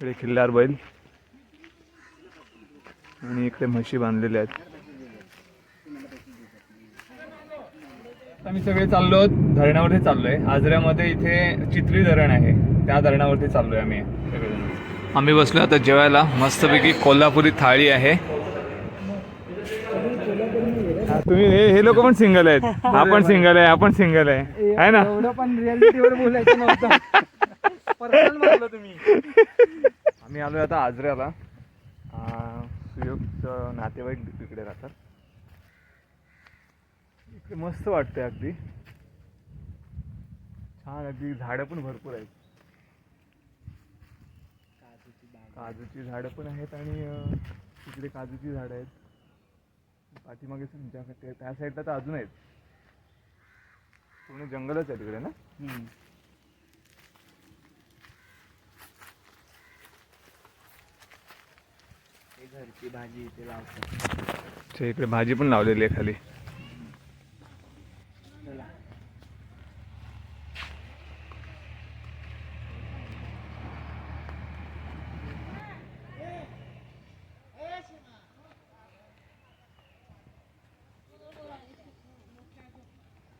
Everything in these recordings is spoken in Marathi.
इकडे खिल्लार बैल. आणि इकडे म्हशी बांधलेल्या आहेत. आम्ही सगळे चाललो आहोत. धरणावरती चाललोय. आजऱ्यामध्ये इथे चित्री धरण आहे. त्या धरणावरती चाललोय आम्ही. आम्ही बसलो आता जेवायला. मस्तपैकी कोल्हापुरी थाळी आहे. तुम्ही हे हे लोक पण सिंगल आहेत. आपण सिंगल आहे आपण सिंगल आहे. आहे ना? पण पर्सनल तुम्ही. आम्ही आलोय आता आजऱ्याला. अं, सुयोगचं नातेवाईक तिकडे राहतात. इकडे मस्त वाटतंय अगदी. छान अगदी झाडं पण भरपूर आहेत. काजूची झाडं पण आहेत आणि तिकडे काजूची झाडं आहेत. पाठीमागे तुमच्या त्या- त्या साईडला तर अजून आहेत. पूर्ण जंगलच आहे तिकडे ना? घरची भाजी इथे लावतात इकडे भाजी पण लावलेली आहे खाली.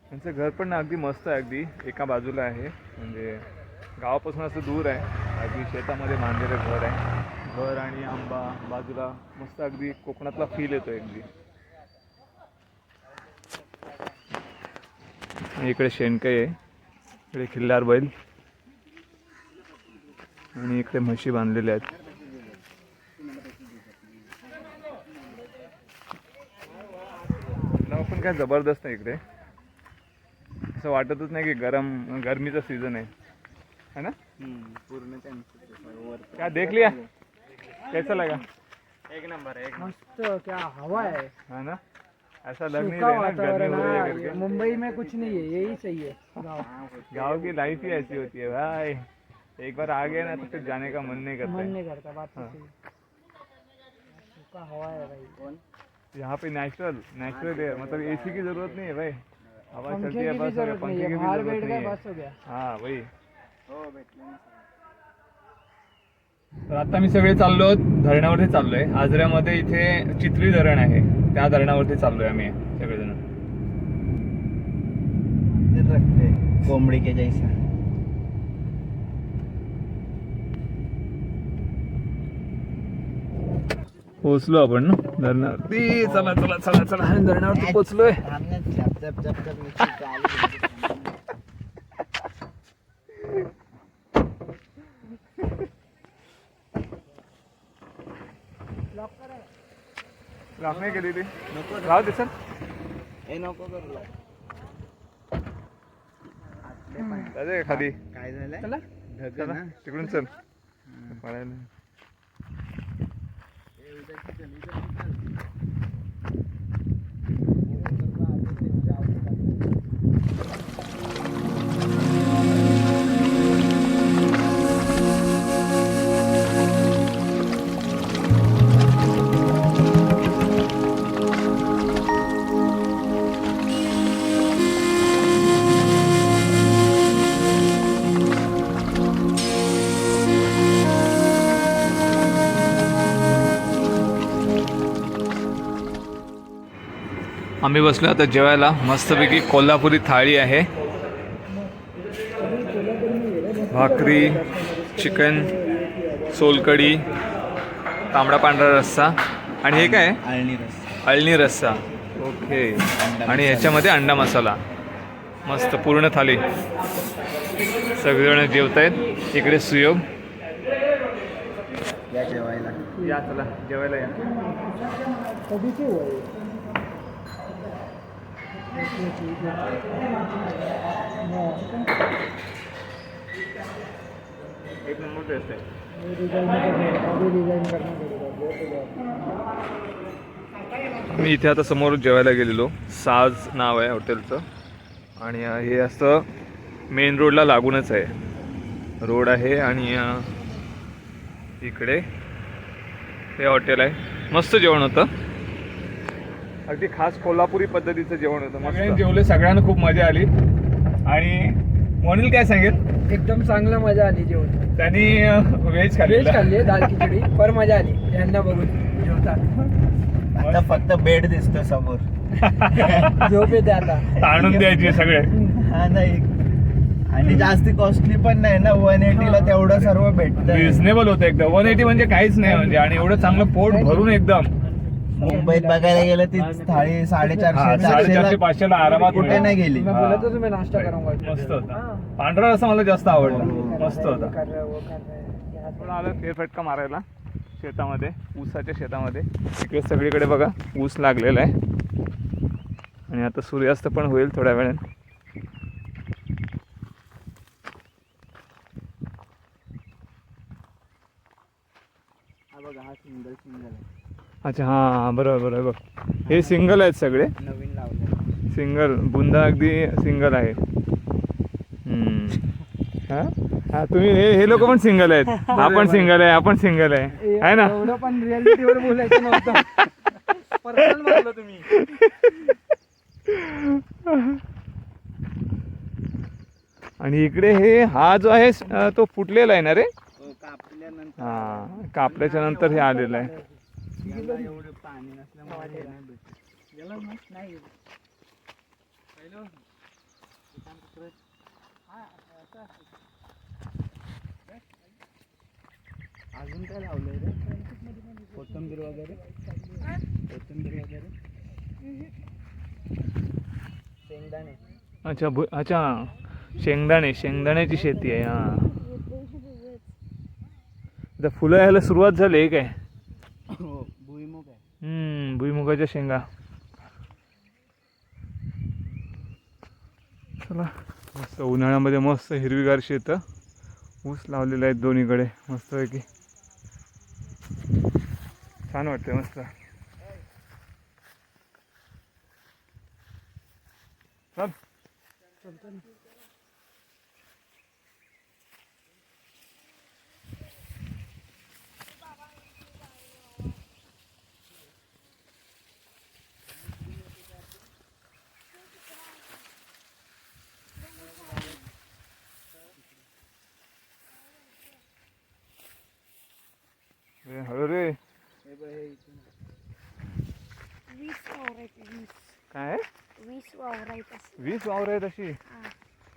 त्यांचं घर पण ना अगदी मस्त आहे अगदी एका बाजूला आहे. म्हणजे गावापासून असं दूर आहे. अगदी शेतामध्ये बांधलेलं घर आहे. घर आणि आंबा बाजूला मस्त अगदी कोकणातला फील येतो अगदी. इकडे शेणकाई आहे. इकडे खिल्लार बैल. आणि इकडे म्हशी बांधलेल्या आहेत. नाव पण काय जबरदस्त आहे इकडे. असं वाटतच नाही की गरम गरमीचा सीझन आहे. है ना? पूर्ण त्यांचं. क्या देख लिया? कैसा लगा? एक नंबर एक मस्त क्या हवा है। है ना? ऐसा लग नहीं रहा है ना गर्मी वातावरण हो रही है है करके। मुंबई में कुछ नहीं है यही सही है गाँव। गाँव की लाइफ ही ऐसी होती है भाई। एक बार आ गए ना तो फिर जाने का मन नहीं करता मन नहीं करता बात तो हाँ। सूखा हवा है भाई। यहाँ पे नेचुरल नेचुरल एयर मतलब एसी की ज़रूरत नहीं है भाई। हवा चलती है बस हो गया, ज़रूरत नहीं पंखे है की भी बाहर ज़रूरत बैठ नहीं गए है। बस हो गया। हाँ वही। हो तर आता मी सगळे चाललो धरणावरती चाललोय आजऱ्यामध्ये इथे चित्री धरण आहे त्या धरणावरती चाललोय आम्ही सगळेजण रखते कोंबड़ी के जैसा पोहोचलो आपण ना धरणावरती चला चला चला चला धरणावरती पोहोचलोय लॉक नाही केली ती राहू दे सर हे नको करू। अरे खाली। काय झालं तिकडून चल। पळायला. आम्ही बसलो आता जेवायला. मस्तपैकी कोल्हापुरी थाळी आहे. भाकरी चिकन सोलकडी तांबडा पांढरा रस्सा. आणि हे काय? आहे? आळणी रस अळणी रस्सा. ओके. आणि ह्याच्यामध्ये अंडा मसाला. मस्त पूर्ण थाली सगळेजण जेवत आहेत इकडे सुयोग. या जेवायला. या चला जेवायला या. एक नंबर आहे डिझाईन मी इथे आता समोर जेवायला गेलेलो. साज नाव आहे हॉटेलचं. आणि हे असं मेन रोडला लागूनच आहे. रोड आहे आणि इकडे हे हॉटेल आहे. मस्त जेवण होतं. अगदी खास कोल्हापुरी पद्धतीचं जेवण होतं मस्त. जेवले सगळ्यांना खूप मजा आली. आणि मोनिल काय सांगेल? एकदम चांगलं मजा आली जेवण. त्यांनी व्हेज खाल्ली. व्हेज खाल्ली दाल खिचडी पर मजा आली. यांना बघून जेवतात. आता फक्त बेड दिसतो समोर. झोप येते आता. ताणून द्यायचे सगळे. हा नाही. आणि जास्ती कॉस्टली पण नाही ना वन एटीला तेवढं सर्व भेटत रिझनेबल होतं एकदम वन एटी म्हणजे काहीच नाही म्हणजे. आणि एवढं चांगलं पोट भरून एकदम. मुंबईत बघायला गेलं ती थाळी हा, साडेचारशे चारशेला पाचशेला आरामात कुठे. नाही गेली. मी बोलत होतो मी नाश्ता मस्त होता. पांढरा रस्सा मला जास्त आवडला. मस्त होता. होता थोडा आलं? फेरफटका मारायला. शेतामध्ये ऊसाच्या शेतामध्ये. इकडे सगळीकडे बघा ऊस लागलेला आहे. आणि आता सूर्यास्त पण होईल थोड्या वेळाने. बघा हा सिंगल सिंगल अच्छा हां बरोबर बरोबर. बघ हे सिंगल आहेत सगळे? नवीन लावलं सिंगल बुंदा अगदी सिंगल आहे. हा? हा, तुम्ही हे हे लोक पण सिंगल आहेत. आपण सिंगल आहे आपण सिंगल आहे. आहे ना? एवढं पण रियालिटीवर बोलायचं नव्हतं. पर्सनल बोललो तुम्ही. आणि इकडे हे हा जो आहे तो फुटलेला आहे ना रे? कापल्यानंतर. हा कापल्याच्या नंतर हे आलेलं आहे. एवढं पाणी नसल्यामुळे नाही भेटत. गेला ना? नाही. अजून काय लावलंय रे? कोथंबीर वगैरे? कोथंबीर वगैरे? शेंगदाणे. अच्छा भु अच्छा. शेंगदाणे. शेंगदाण्याची शेती आहे हा. आता फुलं यायला सुरुवात झाली आहे काय हो भुईमुग आहे हम्म भुईमुगाच्या शेंगा. चला. मस्त उन्हाळ्यामध्ये मस्त हिरवीगार शेत. ऊस लावलेले आहेत दोन्हीकडे. मस्तपैकी. छान वाटतंय मस्त. चल ए, हळू रे हे बघ, हे इथून. वीस वावर आहेत वीस काय वीस वावर आहेत असं वीस वावर आहेत अशी. हा,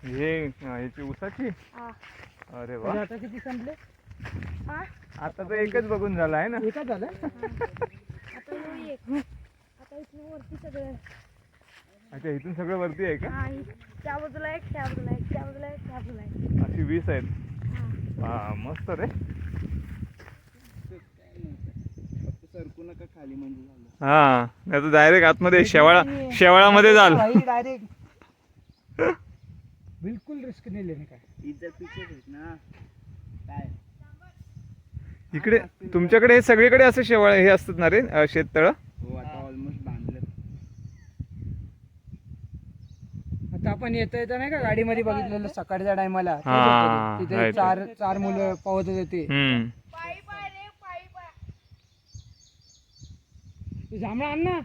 ह्याची ऊसाची? हा. अरे वा. आता किती संपले? हा? आता तर एकच बघून झाला आहे ना. एकच झालं? आता ह्यो एक. आता इथनं वरती सगळं. अच्छा इथून सगळं वरती आहे का? हा त्या बाजूला एक त्या बाजूला एक त्या बाजूला एक त्या बाजूला एक. अशी वीस आहेत. हा. मस्त रे. फक्त सरकू नका खाली म्हणजे झालं. हा नाही तर डायरेक्ट आतमध्ये शेवाळा शेवाळामध्ये जाल डायरेक्ट बिलकुल रिस्क नाही लेणे काय. इज्जत पिछे भेट ना. काय? इकडे तुमच्याकडे हे सगळीकडे असे शेवाळ हे असतात ना रे अं, शेततळं? हो आता ऑलमोस्ट बांधलं. आता आपण येता येता नाही का गाडीमध्ये बघितलेलं सकाळच्या टायमाला? हा, तिथे right, चार चार मुलं पवत होते ते. हम्म. तू जांभळा आण ना.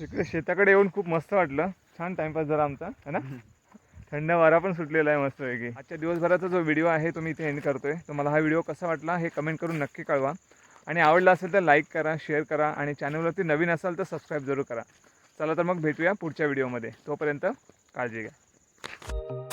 इकडे शेताकडे येऊन खूप मस्त वाटलं. छान टाइमपास झाला आमचा है ना? थंड वारा पण सुटलेला आहे मस्तपैकी. आजच्या दिवसभराचा जो व्हिडिओ आहे तो मी इथे एंड करतोय. तर मला हा व्हिडिओ कसा वाटला हे कमेंट करून नक्की कळवा. आणि आवडला असेल तर लाईक करा शेअर करा आणि चॅनलवरती नवीन असाल तर सबस्क्राईब जरूर करा. चला तर मग भेटूया पुढच्या व्हिडिओमध्ये तोपर्यंत काळजी घ्या.